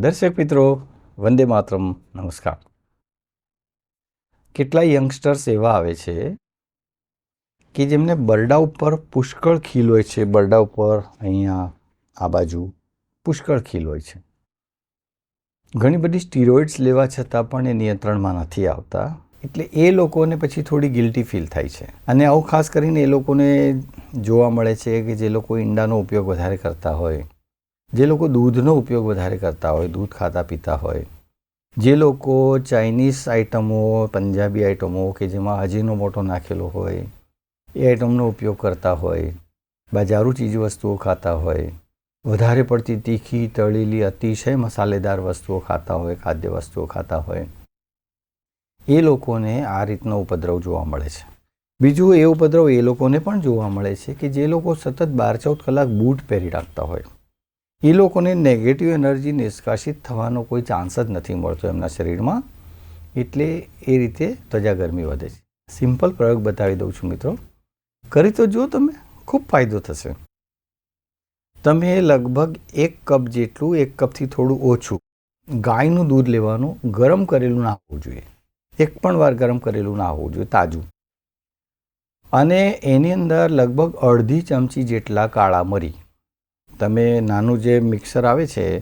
દર્શક મિત્રો, વંદે માતરમ, નમસ્કાર. કેટલાય યંગસ્ટર્સ એવા આવે છે કે જેમને બરડા ઉપર પુષ્કળ ખીલ હોય છે. બરડા ઉપર અહીંયા આ બાજુ પુષ્કળ ખીલ હોય છે. ઘણી બધી સ્ટીરોઇડ્સ લેવા છતાં પણ એ નિયંત્રણમાં નથી આવતા. એટલે એ લોકોને પછી થોડી ગિલ્ટી ફીલ થાય છે. અને આવું ખાસ કરીને એ લોકોને જોવા મળે છે કે જે લોકો ઈંડાનો ઉપયોગ વધારે કરતા હોય. જે લોકો દૂધનો ઉપયોગ વધારે કરતા હોય, દૂધ ખાતા પીતા હોય, જે લોકો ચાઇનીઝ આઇટમો, પંજાબી આઇટમો કે જેમાં હજીનો મોટો નાખેલો હોય, એ આઇટમનો ઉપયોગ કરતા હોય, બજારું ચીજવસ્તુઓ ખાતા હોય, વધારે પડતી તીખી, તળેલી, અતિશય મસાલેદાર વસ્તુઓ ખાતા હોય, ખાદ્ય વસ્તુઓ ખાતા હોય, એ લોકોને આ રીતનો ઉપદ્રવ જોવા મળે છે. બીજું એ ઉપદ્રવ એ લોકોને પણ જોવા મળે છે કે જે લોકો સતત બાર ચૌદ કલાક બૂટ પહેરી રાખતા હોય. એ લોકોને નેગેટિવ એનર્જી નિષ્કાશિત થવાનો કોઈ ચાન્સ જ નથી મળતો એમના શરીરમાં. એટલે એ રીતે ત્વચા ગરમી વધે છે. સિમ્પલ પ્રયોગ બતાવી દઉં છું મિત્રો. કરી તો જુઓ તમે, ખૂબ ફાયદો થશે. તમે લગભગ એક કપ જેટલું, એક કપથી થોડું ઓછું ગાયનું દૂધ લેવાનું ગરમ કરેલું ના હોવું જોઈએ. એક પણ વાર ગરમ કરેલું ના હોવું જોઈએ, તાજું. અને એની અંદર લગભગ અડધી ચમચી જેટલા કાળા મરી તમે નાનું જે મિક્સર આવે છે,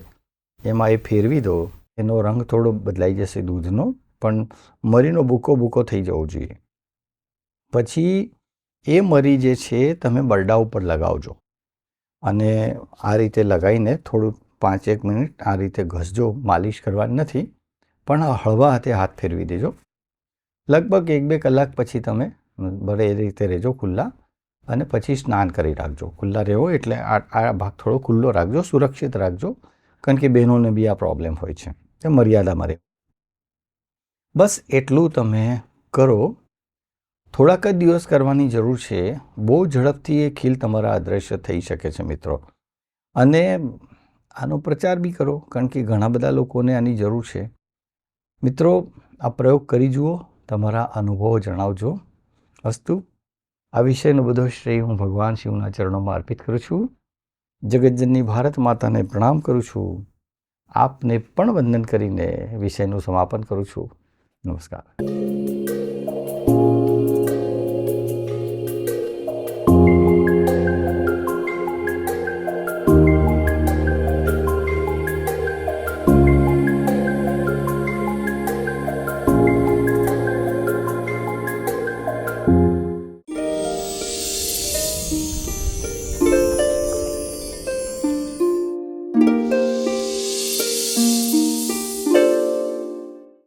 એમાં એ ફેરવી દો. એનો રંગ થોડો બદલાઈ જશે દૂધનો, પણ મરીનો ભૂકો ભૂકો થઈ જવો જોઈએ. પછી એ મરી જે છે, તમે બરડા ઉપર લગાવજો. અને આ રીતે લગાવીને થોડું પાંચેક મિનિટ આ રીતે ઘસજો, માલિશ કરવાની નથી, પણ હળવા હાથે હાથ ફેરવી દેજો. લગભગ એક બે કલાક પછી તમે બરે એ રીતે રહેજો ખુલ્લા. અને પછી સ્નાન કરી રાખજો. ખુલ્લા રહેવો એટલે આ આ ભાગ થોડો ખુલ્લો રાખજો, સુરક્ષિત રાખજો, કારણ કે બહેનોને બી આ પ્રોબ્લેમ હોય છે. તે મર્યાદામાં રહેવું. બસ એટલું તમે કરો. થોડાક જ દિવસ કરવાની જરૂર છે. બહુ ઝડપથી એ ખીલ તમારા અદૃશ્ય થઈ શકે છે મિત્રો. અને આનો પ્રચાર બી કરો, કારણ કે ઘણા બધા લોકોને આની જરૂર છે. મિત્રો, આ પ્રયોગ કરી જુઓ, તમારા અનુભવો જણાવજો. અસ્તુ. આ વિષયનો બધો શ્રેય હું ભગવાન શિવના ચરણોમાં અર્પિત કરું છું. જગતજનની ભારત માતાને પ્રણામ કરું છું. આપને પણ વંદન કરીને વિષયનું સમાપન કરું છું. નમસ્કાર.